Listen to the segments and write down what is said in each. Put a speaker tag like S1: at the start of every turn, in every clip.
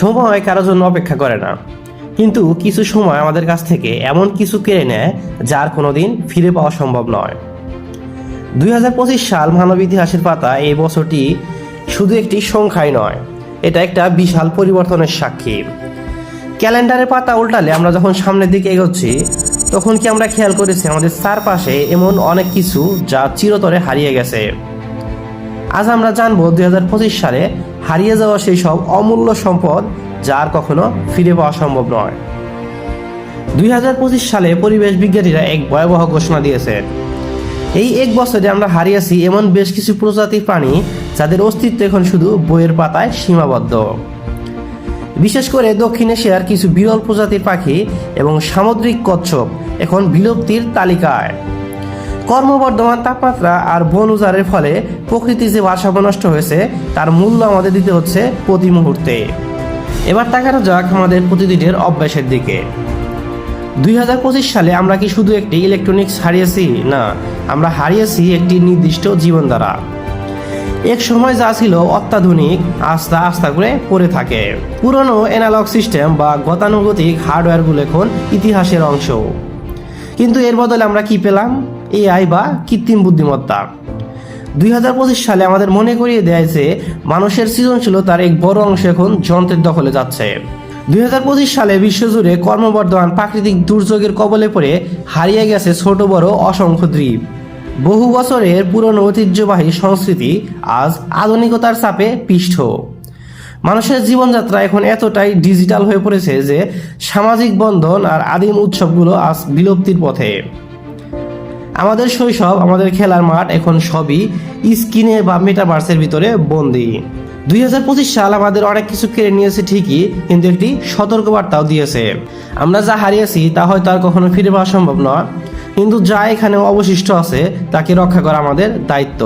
S1: সময় কারোর জন্য অপেক্ষা করে না। কিন্তু কিছু সময় আমাদের কাছ থেকে এমন কিছু কেড়ে নেয় যার কোনোদিন ফিরে পাওয়া সম্ভব নয়। দুই সাল মানব ইতিহাসের পাতা এই বছরটি শুধু একটি সংখ্যাই নয়, এটা একটা বিশাল পরিবর্তনের সাক্ষী। ক্যালেন্ডারের পাতা উল্টালে আমরা যখন সামনের দিকে এগোচ্ছি, তখন কি আমরা খেয়াল করেছি আমাদের চারপাশে এমন অনেক কিছু যা চিরতরে হারিয়ে গেছে? আজ আমরা জানব দুই হাজার পঁচিশ সালে হারিয়ে যাওয়া সেই সব অমূল্য সম্পদ যা আর কখনো ফিরে পাওয়া সম্ভব নয়। দুই সালে পরিবেশ বিজ্ঞানীরা এক ভয়াবহ ঘোষণা দিয়েছে। এই এক বছরে আমরা হারিয়েছি এমন বেশ কিছু প্রজাতির প্রাণী যাদের অস্তিত্ব এখন শুধু বইয়ের পাতায় সীমাবদ্ধ। বিশেষ করে দক্ষিণ এশিয়ার কিছু বিরল প্রজাতির পাখি এবং সামুদ্রিক কচ্ছপ এখন বিলুপ্তির তালিকায়। কর্মবর্ধমান তাপমাত্রা আর বন উজাড়ের ফলে প্রকৃতির যে ভারসাম্য নষ্ট হয়েছে, তার মূল্য আমাদের দিতে হচ্ছে প্রতি মুহূর্তে। এবার তাকানো যাক আমাদের প্রতিদিনের অভ্যাসের দিকে। দুই হাজার পঁচিশ সালে আমরা কি শুধু একটি ইলেকট্রনিক্স হারিয়েছি? না, আমরা হারিয়েছি একটি নির্দিষ্ট জীবনধারা এক সময় যা ছিল অত্যাধুনিক আস্তা আস্তা করে পড়ে থাকে। পুরনো অ্যানালগ সিস্টেম বা গতানুগতিক হার্ডওয়্যারগুলো এখন ইতিহাসের অংশ। কিন্তু এর বদলে আমরা কি পেলাম? এআই বা কৃত্রিম বুদ্ধিমত্তা। দুই হাজার পঁচিশ সালে আমাদের মনে করিয়ে দেয় যে মানুষের সৃজনশীলতার এক বড় অংশ এখন যন্ত্রের দখলে যাচ্ছে। দুই হাজার পঁচিশ সালে বিশ্বজুড়ে কর্মবর্ধমান প্রাকৃতিক দুর্যোগের কবলে পড়ে হারিয়ে গেছে ছোট, বড়, অসংখ্য দ্বীপ। বহু বছরের পুরনো ঐতিহ্যবাহী সংস্কৃতি আজ আধুনিকতার চাপে পিষ্ঠ মানুষের জীবনযাত্রা এখন এতটাই ডিজিটাল হয়ে পড়েছে যে সামাজিক বন্ধন আর আদিম উৎসবগুলো আজ বিলুপ্তির পথে। আমাদের শৈশব, আমাদের খেলার মাঠ এখন সবই স্ক্রিনে বা মেটাভার্সের ভিতরে বন্দি। দুই হাজার পঁচিশ সাল আমাদের অনেক কিছু কেড়ে নিয়েছে ঠিকই, কিন্তু একটি সতর্কবার্তাও দিয়েছে। আমরা যা হারিয়েছি তা হয়তো আর কখনো ফিরে পাওয়া সম্ভব নয়, কিন্তু যা এখানে অবশিষ্ট আছে তাকে রক্ষা করা আমাদের দায়িত্ব।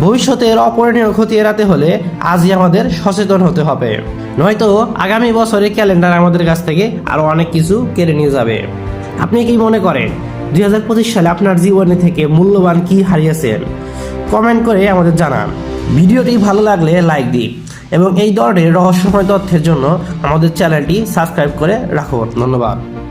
S1: ভবিষ্যতের অপরণীয় ক্ষতি এড়াতে হলে আজই আমাদের সচেতন হতে হবে। নয়তো আগামী বছরে ক্যালেন্ডার আমাদের কাছ থেকে আরও অনেক কিছু কেড়ে নিয়ে যাবে। আপনি কি মনে করেন দু হাজার পঁচিশ সালে আপনার জীবনে থেকে মূল্যবান কি হারিয়েছেন কমেন্ট করে আমাদের জানান। ভিডিওটি ভালো লাগলে লাইক দিন এবং এই ধরনের রহস্যময় তথ্যের জন্য আমাদের চ্যানেলটি সাবস্ক্রাইব করে রাখুন। ধন্যবাদ।